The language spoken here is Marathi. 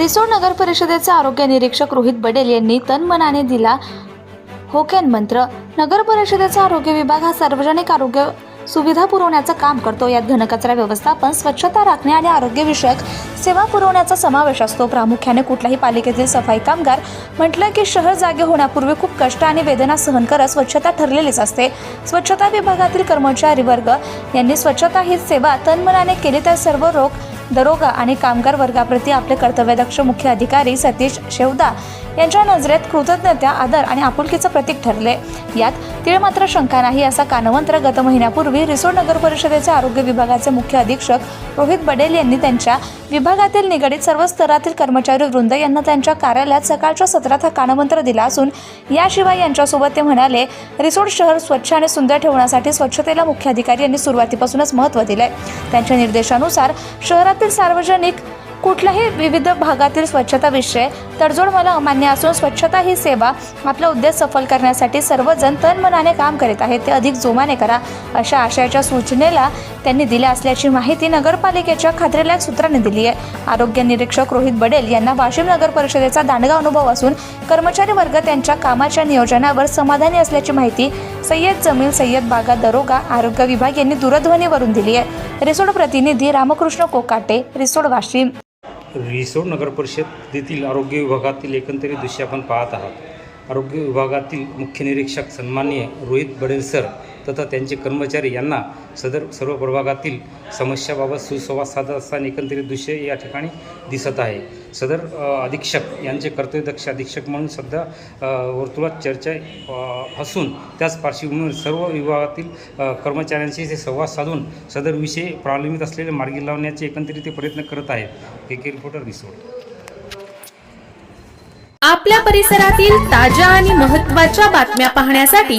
रिसोड नगर परिषदेचे आरोग्य निरीक्षक रोहित बडेल यांनी तनमनाने दिला होकेन मंत्र. नगर परिषदेचा आरोग्य विभाग हा सार्वजनिक आरोग्य सुविधा पुरवण्याचं काम करतो. यात घनकचरा व्यवस्थापन स्वच्छता राखणे आणि आरोग्यविषयक सेवा पुरवण्याचा समावेश असतो. प्रामुख्याने कुठल्याही पालिकेतील सफाई कामगार म्हटलं की शहर जागे होण्यापूर्वी खूप कष्ट आणि वेदना सहन करत स्वच्छता ठरलेलीच असते. स्वच्छता विभागातील कर्मचारी वर्ग यांनी स्वच्छता ही सेवा तन्मनाने केली तर सर्व रोग दरोगा आणि कामगार वर्गाप्रती आपले कर्तव्यदक्ष मुख्य अधिकारी सतीश शेवदा यांच्या नजरेत कृतज्ञता आदर आणि आपुलकीचं प्रतीक ठरले. यात तीळ मात्र शंका नाही असा कानवंत्र गत महिन्यापूर्वी रिसोड नगर परिषदेचे आरोग्य विभागाचे मुख्य अधीक्षक रोहित बडेल यांनी त्यांच्या विभागातील निगडीत सर्व स्तरातील कर्मचारी वृंद यांना त्यांच्या कार्यालयात सकाळच्या सत्रात हा कानमंत्र दिला असून याशिवाय यांच्यासोबत ते म्हणाले रिसोड शहर स्वच्छ आणि सुंदर ठेवण्यासाठी स्वच्छतेला मुख्य अधिकारी यांनी सुरुवातीपासूनच महत्त्व दिले त्यांच्या निर्देशानुसार शहरातील सार्वजनिक कुठल्याही विविध भागातील स्वच्छता विषय तडजोड मला अमान्य असून स्वच्छता ही सेवा आपला उद्देश सफल करण्यासाठी सर्वजण तनमनाने काम करीत आहेत. ते अधिक जोमाने करा अशा आशयाच्या सूचनेला त्यांनी दिल्या असल्याची माहिती नगरपालिकेच्या खात्रीलायक सूत्रांनी दिली आहे. आरोग्य निरीक्षक रोहित बडेल यांना वाशिम नगर परिषदेचा दांडगा अनुभव असून कर्मचारी वर्ग त्यांच्या कामाच्या नियोजनावर समाधानी असल्याची माहिती सय्यद जमील सय्यद बागा दरोगा आरोग्य विभाग यांनी दूरध्वनीवरून दिली आहे. रिसोड प्रतिनिधी रामकृष्ण कोकाटे रिसोड वाशिम. रिसोड नगर परिषदेतील आरोग्य विभागातील एकंदरीत दृश्य आपण पाहत आहात. आरोग्य विभागातील मुख्य निरीक्षक सन्माननीय रोहित बडेल सर तथा त्यांचे कर्मचारी यांना सदर सर्व प्रभागातील समस्याबाबत सुसंवाद साधत असताना एकंदरीत दृश्य या ठिकाणी दिसत आहे. सदर अधीक्षक यांचे कर्तव्यदक्ष अधीक्षक म्हणून सध्या वर्तुळात चर्चा असून त्याच पार्श्वभूमीवर सर्व विभागातील कर्मचाऱ्यांशी ते संवाद साधून सदर विषय प्रलंबित असलेले मार्गी लावण्याचे एकंदरीत ते प्रयत्न करत आहेत. K K reporter Risod. आपल्या परिसरातील ताज्या आणि महत्त्वाच्या बातम्या पाहण्यासाठी